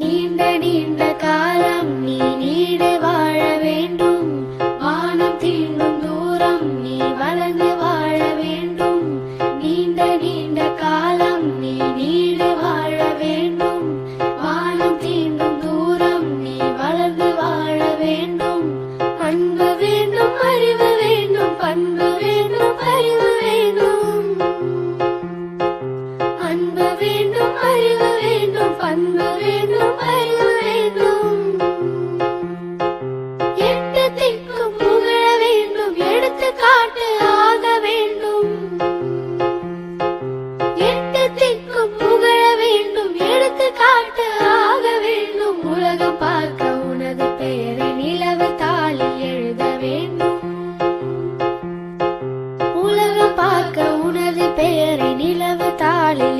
நீண்ட நீண்ட காலம் நீ உலகம் பார்க்க உனது பெயரை நிலவு தாளி எழுத வேண்டும். உலகம் பார்க்க உனது பெயரை நிலவு தாளில்